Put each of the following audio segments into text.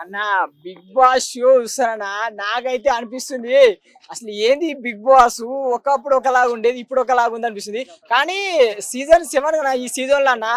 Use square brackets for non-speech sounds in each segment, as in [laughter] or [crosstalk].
అన్న big boss show చూస్తానా నాకైతే అనిపిస్తుంది. అసలు ఏంది బిగ్ బాస్? ఒకప్పుడు ఒకలాగా ఉండేది ఇప్పుడు ఒకలాగా ఉంది అనిపిస్తుంది. కానీ సీజన్ సెవెన్ ఈ సీజన్లో అన్న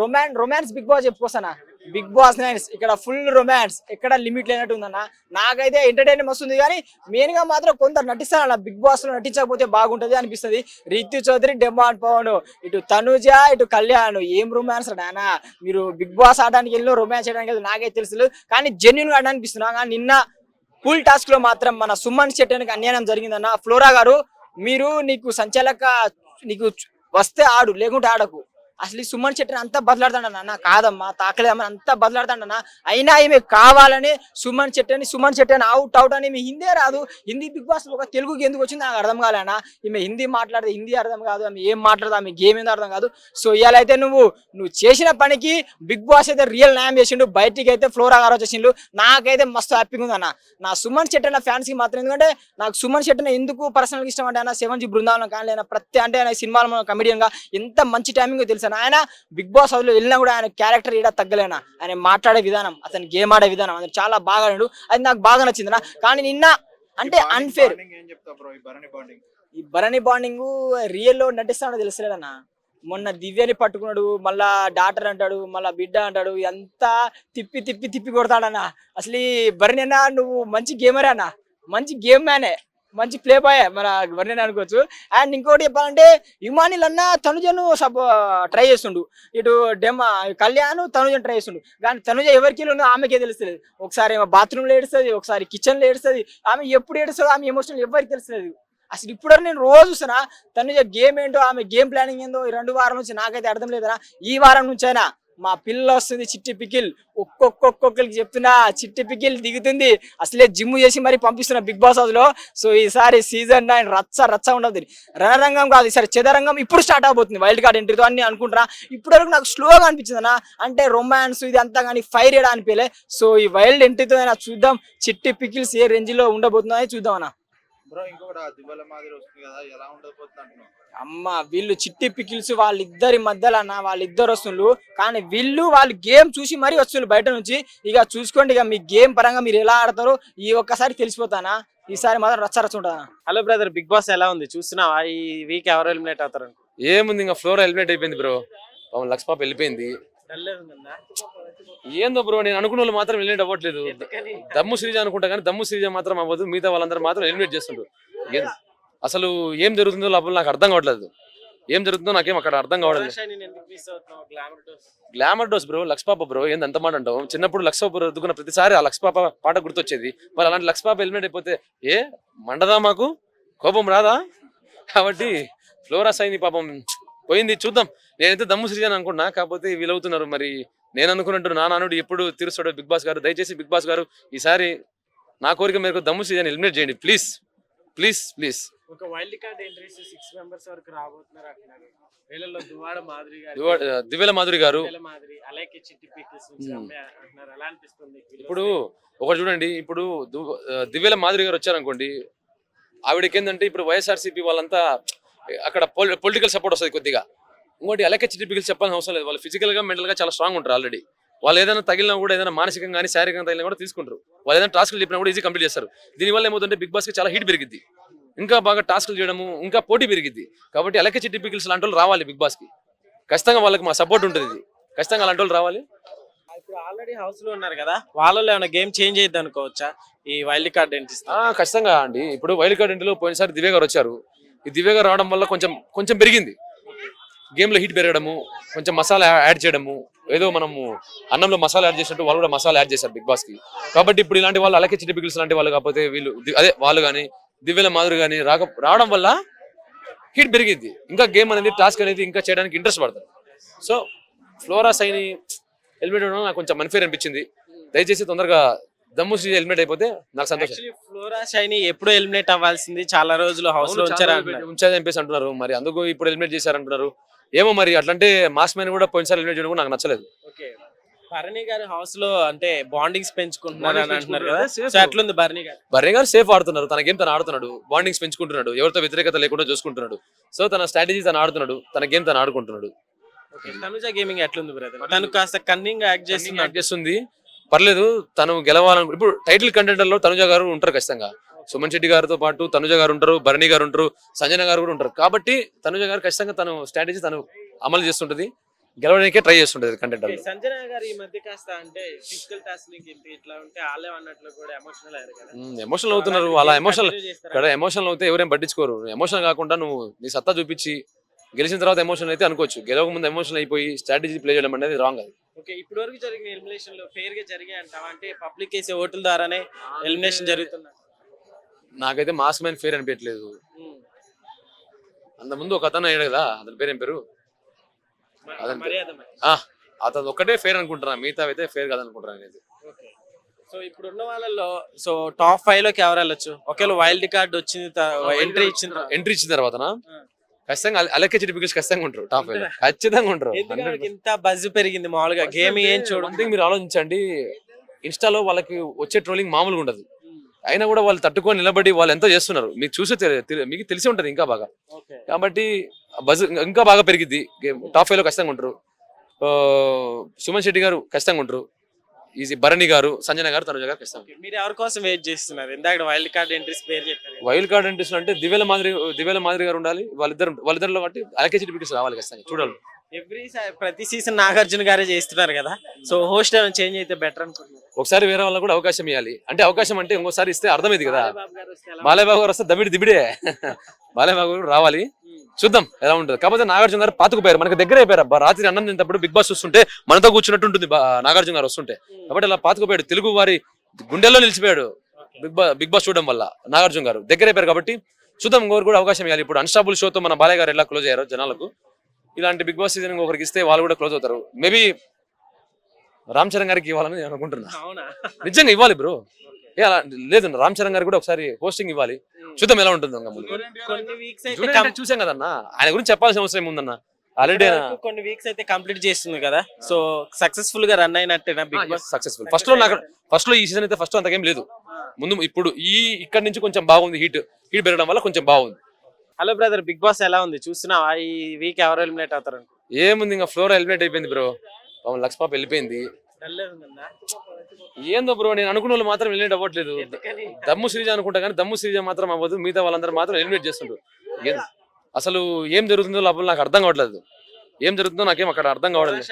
రొమాన్ రొమాన్స్ బిగ్ బాస్ చెప్పుకోసానా బిగ్ బాస్ నైన్స్ ఇక్కడ ఫుల్ రొమాన్స్ ఎక్కడ లిమిట్ లేనట్టు ఉందన్న. నాకైతే ఎంటర్టైన్మెంట్ వస్తుంది కానీ మెయిన్గా మాత్రం కొందరు నటిస్తారన్న. బిగ్ బాస్లో నటించకపోతే బాగుంటది అనిపిస్తుంది. రితు చౌదరి డెమాండ్ పవన్ ఇటు తనుజ ఇటు కళ్యాణ్. ఏం రొమాన్స్ నానా మీరు బిగ్ బాస్ ఆడడానికి వెళ్ళిన రొమాన్స్ చేయడానికి నాకైతే తెలుసు కానీ జెన్యున్గా అనిపిస్తున్నా. కానీ నిన్న పూల్ టాస్క్లో మాత్రం మన సుమన్ శెట్టికి అన్యాయం జరిగిందన్న. ఫ్లోరా గారు మీరు నీకు సంచాలక నీకు వస్తే ఆడు లేకుంటే ఆడకు. అసలు ఈ సుమన్ శెట్టిని అంతా బదలాడతాడన్న కాదమ్మా తాకలేదమ్మా అంతా బదలాడతాడన్న. అయినా ఈమె కావాలని సుమన్ శెట్టిని సుమన్ శెట్టిని అవుట్ అవుట్ అని ఈమె హిందీ రాదు. హిందీ బిగ్ బాస్ ఒక తెలుగుకి ఎందుకు వచ్చింది నాకు అర్థం కాలేనా? ఈమె హిందీ మాట్లాడితే హిందీ అర్థం కాదు ఆమె ఏం మాట్లాడదు ఆమె గేమ్ ఏందో అర్థం కాదు. సో ఇవాళ అయితే నువ్వు నువ్వు చేసిన పనికి బిగ్ బాస్ అయితే రియల్ న్యాయం చేసిండు బయటికి అయితే ఫ్లోరా గారు వచ్చేసిండు. నాకైతే మస్తు హ్యాపీగా ఉంది అన్న నా సుమన్ శెట్టి అన్న ఫ్యాన్స్కి మాత్రం ఎందుకంటే నాకు సుమన్ శెట్టి ఎందుకు పర్సనల్ ఇష్టం అంటే ఆయన సెవెన్ జీ బృందావనం కానీ ప్రతి అంటే ఆయన సినిమాలో కమెడియన్గా ఎంత మంచి టైమింగ్ తెలుసు అన్న. ఆయన బిగ్ బాస్ హౌస్లో వెళ్ళినా కూడా ఆయన క్యారెక్టర్ ఈడ తగ్గలేనా? ఆయన మాట్లాడే విధానం అతని గేమ్ ఆడే విధానం అది చాలా బాగా ఆడాడు. అది నాకు బాగా నచ్చింది అన్న కానీ నిన్న అంటే అన్ఫేర్ ఈ భరణి బాండింగ్ ఈ భరణి బాండింగ్ రియల్లో నటిస్తాడో తెలుసలేడన్న మొన్న దివ్యని పట్టుకున్నాడు మళ్ళా డాక్టర్ అంటాడు మళ్ళా బిడ్డ అంటాడు ఎంత తిప్పి తిప్పి తిప్పి కొడతాడన్న. అసలు ఈ భరణి అన్న నువ్వు మంచి గేమర్ అన్న? మంచి గేమ్ మ్యానే మంచి ప్లే బాయ్ మన భరణి అనుకోవచ్చు. అండ్ ఇంకోటి చెప్పాలంటే ఇమానిల్ అన్న తనుజను సబ్ ట్రై చేస్తుండు. ఇటు డెమ కళ్యాణ్ తనుజను ట్రై చేస్తుండు. కానీ తనుజ ఎవరికి ఆమెకే తెలుస్తుంది ఒకసారి ఏమో బాత్రూంలో ఏడుస్తుంది ఒకసారి కిచెన్లో ఏడుస్తుంది. ఆమె ఎప్పుడు ఏడుస్తుందో ఆమె ఎమోషనల్ ఎవరికి తెలుస్తుంది అసలు ఇప్పుడు నేను రోజు చూసినా తనుజ గేమ్ ఏంటో ఆమె గేమ్ ప్లానింగ్ ఏందో ఈ రెండు వారం నుంచి నాకైతే అర్థం లేదనా ఈ వారం నుంచైనా మా పిల్ల వస్తుంది చిట్టి పికిల్. ఒక్కొక్కొక్కొక్కరికి చెప్తున్నా చిట్టి పికిల్ దిగుతుంది. అసలే జిమ్ చేసి మరి పంపిస్తున్నా బిగ్ బాస్ హౌస్లో సో ఈసారి సీజన్ నైన్ రచ్చ రచ్చ ఉండదు. రణరంగం కాదు ఈసారి చదరంగం ఇప్పుడు స్టార్ట్ అవబోతుంది. వైల్డ్ కార్డ్ ఎంట్రీతో అని అనుకుంటున్నా. ఇప్పటివరకు నాకు స్లోగా అనిపించింది అన్న. అంటే రొమాన్స్ ఇది అంతా కానీ ఫైర్ ఏడా అనిపించలే. సో ఈ వైల్డ్ ఎంట్రీతో అయినా చూద్దాం. చిట్టి పికిల్స్ ఏ రేంజ్లో ఉండబోతుందో అని చూద్దాం అన్న. బ్రో ఇంకొకటి దివ్వల మాదిరి వస్తుంది కదా ఎలా ఉండబోతుంది అమ్మ వీళ్ళు చిట్టి పికిల్స్ వాళ్ళిద్దరి మధ్యలో అన్న వాళ్ళిద్దరు వస్తుండ్రు కానీ వీళ్ళు వాళ్ళు గేమ్ చూసి మరీ వస్తుండ్రు బయట నుంచి. ఇక చూసుకోండి ఇక మీ గేమ్ పరంగా మీరు ఎలా ఆడతారో ఈ ఒక్కసారి తెలిసిపోతానా? ఈసారి మాత్రం రచ్చ రచ్చ ఉంటుందా? హలో బ్రదర్ బిగ్ బాస్ ఎలా ఉంది? చూస్తున్నావా? ఈ వీక్ ఎవరు ఎలిమినేట్ అవుతారు? ఏముంది ఇంకా ఫ్లోర్ ఎలిమినేట్ అయిపోయింది బ్రో. పాపం లక్స్ పాప వెళ్ళిపోయింది. ఏందో బ్రో నేను అనుకున్న వాళ్ళు మాత్రం ఎలిమినేట్ అవ్వట్లేదు. దమ్ము శ్రీజ అనుకుంటా కానీ దమ్ము శ్రీజ మాత్రం అవ్వదు. మిగతా వాళ్ళందరూ మాత్రం ఎలిమినేట్ చేస్తుండ్రు. ఏం- అసలు ఏం జరుగుతుందో లోపల నాకు అర్థం కావట్లేదు. ఏం జరుగుతుందో నాకేం అక్కడ అర్థం కావట్లేదు. గ్లామర్ డోస్ బ్రో లక్స్ పాప బ్రో ఏంది అంత మాట అంటావు? చిన్నప్పుడు లక్స్ పాప రుద్దుకున్న ప్రతిసారి ఆ లక్స్ పాప పాట గుర్తొచ్చేది. మరి అలాంటి లక్స్ పాప ఎలిమినేట్ అయిపోతే ఏ? మండదా మాకు? కోపం రాదా? కాబట్టి ఫ్లోరాస్ అయింది పాపం పోయింది చూద్దాం. నేనైతే దమ్ము శ్రీజాన్ అనుకున్నా కాకపోతే వీలవుతున్నారు మరి. నేను అనుకున్నట్టు నా నానుడు ఎప్పుడు తీరుస్తాడో బిగ్ బాస్ గారు దయచేసి బిగ్ బాస్ గారు ఈసారి నా కోరిక మేరకు దమ్ము శ్రీజాన్ ఎలిమినేట్ చేయండి. ప్లీజ్ ప్లీజ్ ప్లీజ్ ఒక wild card entries six members వరకు రాబోతున్నారు అంటున్నారు. వీళ్ళలో దువాడ మాదిరి గారు దివ్యల మాధురి గారు. మాదిరి అలాగే చిట్టి పిక్స్ అంటున్నారు. అనిపిస్తుంది. ఇప్పుడు ఒకటి చూడండి ఇప్పుడు దివ్యల మాధురి గారు వచ్చారనుకోండి ఆవిడకి ఏంటంటే ఇప్పుడు వైఎస్ఆర్సీపీ వాళ్ళంతా అక్కడ పొలిటికల్ సపోర్ట్ వస్తుంది కొద్దిగా. ఇంకోటి అలాగే చిటిపికలు చెప్పాల్సిన అవసరం లేదు. వాళ్ళు ఫిజికల్గా మెంటల్గా చాలా స్ట్రాంగ్ ఉంటారు ఆల్రెడీ వాళ్ళు ఏదైనా తగిలినా కూడా ఏదైనా మానసికంగా కానీ శారీరకంగా తగిలినా కూడా తీసుకుంటారు. వాళ్ళు ఏదైనా టాస్క్లు చెప్పినా కూడా ఈజీ కంప్లీట్ చేస్తారు. దీనివల్ల ఏమవుతుంటే బిగ్ బాస్కి చాలా హీట్ పెరిగిద్ది. ఇంకా బాగా టాస్క్లు చేయడము ఇంకా పోటీ పెరిగిద్ది. కాబట్టి అలాగే చిట్టి పికిల్స్ లాంటి వాళ్ళు రావాలి బిగ్ బాస్కి ఖచ్చితంగా వాళ్ళకి మా సపోర్ట్ ఉంటుంది ఖచ్చితంగా అలాంటి వాళ్ళు రావాలి. ఇప్పుడు ఆల్రెడీ హౌస్లో ఉన్నారు కదా వాళ్ళలో ఏమైనా గేమ్ చేంజ్ అయ్యింది అనుకోవచ్చా? ఈ వైల్డ్ కార్డ్ ఎంట్రీస్ ఆ, ఖచ్చితంగా అండి. ఇప్పుడు వైల్డ్ కార్డ్ ఇంటిలో పోయినసారి దివ్య గారు వచ్చారు. ఈ దివ్య గారు రావడం వల్ల కొంచెం కొంచెం పెరిగింది. గేమ్లో హీట్ పెరగడము కొంచెం మసాలా యాడ్ చేయడము ఏదో మనము అన్నంలో మసాలా యాడ్ చేసినట్టు వాళ్ళు కూడా మసాలా యాడ్ చేశారు బిగ్ బాస్కి కాబట్టి ఇప్పుడు ఇలాంటి వాళ్ళు అలాగే చిట్టి పిగిల్స్ లాంటి వాళ్ళు కాకపోతే వీళ్ళు అదే వాళ్ళు కానీ దివ్యల మాధురి కానీ రాక రావడం వల్ల హీట్ పెరిగిద్ది. ఇంకా గేమ్ అనేది టాస్క్ అనేది ఇంకా చేయడానికి ఇంట్రెస్ట్ పడతారు. సో ఫ్లోరా సైని హెల్మెట్ ఉండడం నాకు కొంచెం అన్ఫేర్ అనిపించింది. దయచేసి తొందరగా దమ్ము శ్రీ హెల్మెట్ అయిపోతే నాకు సంతోషం. ఫ్లోరా షైని ఎప్పుడు ఎలిమినేట్ అవ్వాల్సింది. చాలా రోజులు హౌస్లో ఉంచారు చెప్పేసి అంటున్నారు. మరి అందుకు ఇప్పుడు ఎలిమినేట్ చేశారంటున్నారు. ఏమో మరి అట్లంటే మాస్ మ్యాన్ కూడా పోయినసారి ఎలిమినేట్ చేయడం కూడా నాకు నచ్చలేదు. భరణి గారు హౌస్లో అంటే బాండింగ్స్ పెంచుకుంటున్నారు అని అంటున్నారు కదా. సో ఎట్లుంది భరణి గారు. బర్రే గారు సేఫ్ ఆడుతున్నారు. తన గేమ్ తను ఆడుతున్నాడు? బాండింగ్స్ పెంచుకుంటున్నాడు. ఎవరితో వ్యతిరేకత లేకుండా చూసుకుంటున్నాడు. సో తన స్ట్రాటజీ తను ఆడుతున్నాడు. తన గేమ్ తను ఆడుకుంటున్నాడు? తనుజ గేమింగ్ ఎట్లుంది బ్రదర్ తను కాస్త కన్నింగ్ యాక్ట్ చేస్తుంది చేస్తున్నట్టు చేస్తుంది. పర్లేదు తను గెలవాలను ఇప్పుడు టైటిల్ కంటెండర్లో తనుజ గారు ఉంటారు ఖచ్చితంగా. సుమన్ శెట్టి గారితో పాటు తనుజ గారు ఉంటారు భరణి గారు ఉంటారు సంజన గారు కూడా ఉంటారు. కాబట్టి తనుజ గారు ఖచ్చితంగా తను స్ట్రాటజీ తను అమలు చేస్తుంటది. గెలవడానికే ట్రై చేస్తుంటది కంటెండర్లో సంజన గారు ఈ మధ్య కాస్త అంటే ఫిజికల్ టాస్కింగ్ ఇట్లా ఉంటే వాళ్ళే అన్నట్లు కూడా ఎమోషనల్ అయ్యారు కదా. ఎమోషనల్ అవుతున్నారు. అలా ఎమోషనల్? ఇక్కడ ఎమోషనల్ అవుతే ఎవరేం పట్టించుకోరు. ఎమోషనల్ కాకుండా నువ్వు నీ సత్తా చూపించి గెలిచిన తర్వాత ఎమోషన్ అయితే అనుకోవచ్చు. గెలవక ముందు ఎమోషన్ అయిపోయి స్ట్రాటజీ ప్లే చేయడం అనేది రాంగ్ అది. ఓకే ఇప్పటి వరకు జరిగిన ఎలిమినేషన్లో ఫెయిర్గా జరిగాయి అంటావా? అంటే పబ్లిక్ వేసే ఓట్ల ద్వారానే ఎలిమినేషన్ జరుగుతుంది? నాకైతే మాస్ మ్యాన్ ఫేర్ అనిపించలేదు అంత ముందు ఒక అతను అయ్యాడు కదా అతని పేరు ఏం పేరు అదంతే. మర్యాద మరి. ఆ, అతను ఒక్కటే ఫేర్ అనుకుంటున్నా. మిగతా అయితే ఫేర్ కాదనుకుంటున్నాను అనేది ఓకే. సో ఇప్పుడు ఉన్న వాళ్ళల్లో సో టాప్ ఫైవ్లోకి ఎవరు వెళ్ళొచ్చు? ఒకవేళ వైల్డ్ కార్డ్ వచ్చింది ఎంట్రీ ఇచ్చిన. ఎంట్రీ ఇచ్చిన తర్వాత. ఖచ్చితంగా అలకే బిగ్గర్స్ ఖచ్చితంగా ఉంటారు టాప్ ఫైవ్ ఖచ్చితంగా ఉంటారు. ఇంత బజ్ పెరిగింది మామూలుగా. గేమ్ ఏం చూడండి మీరు ఆలోచించండి. ఇన్స్టాలో వాళ్ళకి వచ్చే ట్రోలింగ్ మామూలుగా ఉండదు. అయినా కూడా వాళ్ళు తట్టుకొని నిలబడి వాళ్ళు ఎంతో చేస్తున్నారు. మీకు చూసే మీకు తెలిసి ఉంటది ఇంకా బాగా. కాబట్టి బజ్ ఇంకా బాగా పెరిగిద్ది. టాప్ ఫైవ్లో ఖచ్చితంగా ఉంటారు. సుమన్ శెట్టి గారు ఖచ్చితంగా ఉంటారు. ఈజీ భరణి గారు సంజన గారు తనుజ గారు ఖచ్చితంగా మీరు ఎవరి కోసం వెయిట్ చేస్తున్నారు? ఇందాక వైల్డ్ కార్డ్ ఎంట్రీస్ పేరు చెప్పారు. వైల్డ్ కార్డ్ ఎంట్రీస్ అంటే దివ్యల మాదిరి దివ్యల మాదిరి గారు ఉండాలి. వాళ్ళిద్దరు వాళ్ళిద్దరిలో బట్టి అలకే చెట్టు బిగ్గర్స్ రావాలి ఖచ్చితంగా చూడాలి. ఎవ్రీ ప్రతి సీజన్ నాగార్జున గారే చేస్తున్నారు కదా? సో హోస్ట్ చేంజ్ అయితే బెటర్ అనుకుంటున్నారు? ఒకసారి వేరే వాళ్ళకి కూడా అవకాశం ఇవ్వాలి అంటే అవకాశం అంటే ఇంకోసారి ఇస్తే అర్థమైంది కదా? బాలయ్య గారు వస్తే వస్తే దబిడి [laughs] గారు రావాలి? చూద్దాం ఎలా ఉంటుంది. కాకపోతే నాగార్జున గారు పాతుకుపోయారు మనకి దగ్గర అయిపోయారు. అబ్బా రాత్రి అన్నం తింటప్పుడు బిగ్ బాస్ చూస్తుంటే మనతో కూర్చున్నట్టు ఉంటుంది నాగార్జున గారు వస్తుంటే. కాబట్టి అలా పాతుకుపోయాడు తెలుగు వారి గుండెల్లో నిలిచిపోయాడు బిగ్ బాస్ బిగ్ బాస్ చూడడం వల్ల నాగార్జున గారు. దగ్గర అయిపోయారు కాబట్టి చూద్దాం. ఇంకొకరు కూడా అవకాశం ఇవ్వాలి. ఇప్పుడు అన్స్టాబుల్ షోతో మన బాలయ్య గారు ఎలా క్లోజ్ అయ్యారు జనాలకు. ఇలాంటి బిగ్ బాస్ సీజన్ ఒకరికి ఇస్తే వాళ్ళు కూడా క్లోజ్ అవుతారు. మేబీ రామ్ చరణ్ గారికి ఇవ్వాలని నేను అనుకుంటున్నా. నిజంగా ఇవ్వాలి బ్రో. ఏ అలా లేదు. రామ్ చరణ్ గారికి కూడా ఒకసారి పోస్టింగ్ ఇవ్వాలి. చూద్దాం ఎలా ఉంటుందో ఇంకా ముందు. కొన్ని వీక్స్ అయితే జూనియర్ అంటే చూసాం కదన్నా? ఆయన గురించి చెప్పాల్సిన అవసరం ఏముందన్న? ఆల్రెడీ కొన్ని వీక్స్ అయితే కంప్లీట్ చేస్తుంది కదా. సో సక్సెస్ఫుల్గా రన్ అయినట్టేనా బిగ్ బాస్ సక్సెస్ఫుల్ ఫస్ట్లో నాకు ఫస్ట్లో ఈ సీజన్ అయితే ఫస్ట్ అంతకేం లేదు. ముందు ఇప్పుడు ఈ ఇక్కడ నుంచి కొంచెం బాగుంది హీట్ హీట్ పెరగడం వల్ల కొంచెం బాగుంది. హలో బ్రదర్ బిగ్ బాస్ ఎలా ఉంది? చూస్తున్నావా? ఈ వీక్ ఎవరు ఎలిమినేట్ అవుతారు? ఏముంది ఇంకా ఫ్లోర్ ఎలిమినేట్ అయిపోయింది బ్రో పాపం లక్స్ పాప వెళ్ళిపోయింది. ఏందో బ్రో నేను అనుకున్న వాళ్ళు మాత్రం ఎలిమినేట్ అవ్వట్లేదు. దమ్ము శ్రీజ అనుకుంటా కానీ దమ్ము శ్రీజ మాత్రం అవ్వదు. మిగతా వాళ్ళందరూ మాత్రం ఎలిమినేట్ చేస్తుంటారు ఏం- అసలు ఏం జరుగుతుందో లోపల నాకు అర్థం కావట్లేదు. ఏం జరుగుతుందో నాకేం అక్కడ అర్థం కావట్లేదు.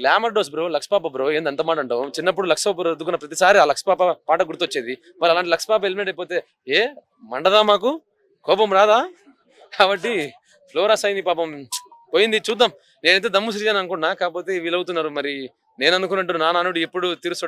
గ్లామర్ డోస్ బ్రో లక్స్ పాప బ్రో ఏంది అంత మాట అంటావు? చిన్నప్పుడు లక్స్ పాప రుద్దుకున్న ప్రతిసారి ఆ లక్స్ పాప పాట గుర్తొచ్చేది. మరి అలాంటి లక్స్ పాప ఎలిమినేట్ అయిపోతే ఏ? మండదా మాకు? కోపం రాదా? కాబట్టి ఫ్లోరాస్ అయింది పాపం పోయింది. చూద్దాం. నేనైతే దమ్ము శ్రీజన్ అనుకున్నా కాకపోతే వీలవుతున్నారు మరి. నేను అనుకున్నట్టు నా నానుడు ఎప్పుడు తీరుస్తాడు